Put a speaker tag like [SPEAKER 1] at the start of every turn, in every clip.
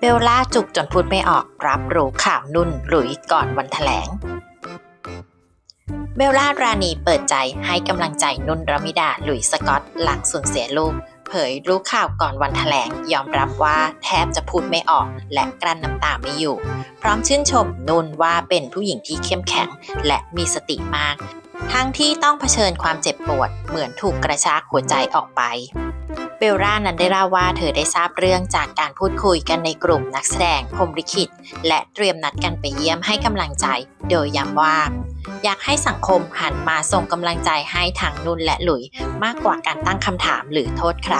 [SPEAKER 1] เบลล่าจุกจนพูดไม่ออกรับรู้ข่าวนุ่นหลุยก่อนวันแถลง เบลล่ารานีเปิดใจให้กำลังใจนุ่นรมิดาหลุยสกอตหลังสูญเสียลูก เผยรู้ข่าวก่อนวันแถลง ยอมรับว่าแทบจะพูดไม่ออกและกลั้นน้ำตาไม่อยู่ พร้อมชื่นชมนุ่นว่าเป็นผู้หญิงที่เข้มแข็งและมีสติมาก ทั้งที่ต้องเผชิญความเจ็บปวดเหมือนถูกกระชากหัวใจออกไป เบลล่านั้นได้เล่าว่าเธอได้ทราบเรื่องจากการพูดคุยกันในกลุ่มนักแสดงพรหมลิขิต และเตรียมนัดกันไปเยี่ยมให้กำลังใจ โดยย้ำว่า อยากให้สังคมหันมาส่งกำลังใจให้ทางนุ่นและหลุยมากกว่าการตั้งคำถามหรือโทษใคร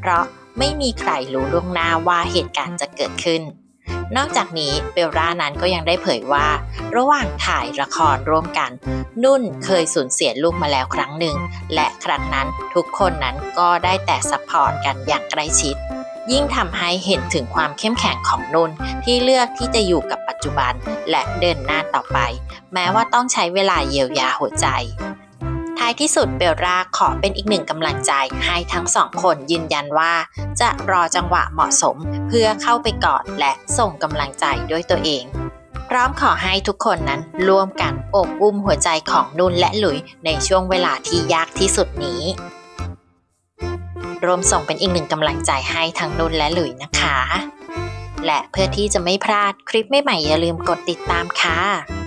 [SPEAKER 1] เพราะไม่มีใครรู้ล่วงหน้าว่าเหตุการณ์จะเกิดขึ้น นอกจากนี้เบลล่านั้นก็ยังได้เผยว่า ระหว่างถ่ายละครร่วมกัน นุ่นเคยสูญเสียลูกมาแล้วครั้งหนึ่ง และครั้งนั้นทุกคนนั้นก็ได้แต่ซัพพอร์ตกันอย่างใกล้ชิดยิ่งทำให้เห็นถึงความเข้มแข็งของนุ่นที่เลือกที่จะอยู่กับปัจจุบันและเดินหน้าต่อไป แม้ว่าต้องใช้เวลาเยียวยาหัวใจายที่สุดเบลล่าขอเป็นอีกหนึ่งกำลังใจให้ทั้งสองคนยืนยันว่า จะรอจังหวะเหมาะสมเพื่อเข้าไปกอดและส่งกำลังใจด้วยตัวเอง พร้อมขอให้ทุกคนนั้นร่วมกันอบอุ้มหัวใจของนุ่นและหลุยในช่วงเวลาที่ยากที่สุดนี้รวมส่งเป็นอีกหนึ่งกำลังใจให้ทั้งนุ่นและหลุยนะคะ และเพื่อที่จะไม่พลาดคลิปใหม่ๆอย่าลืมกดติดตามค่ะ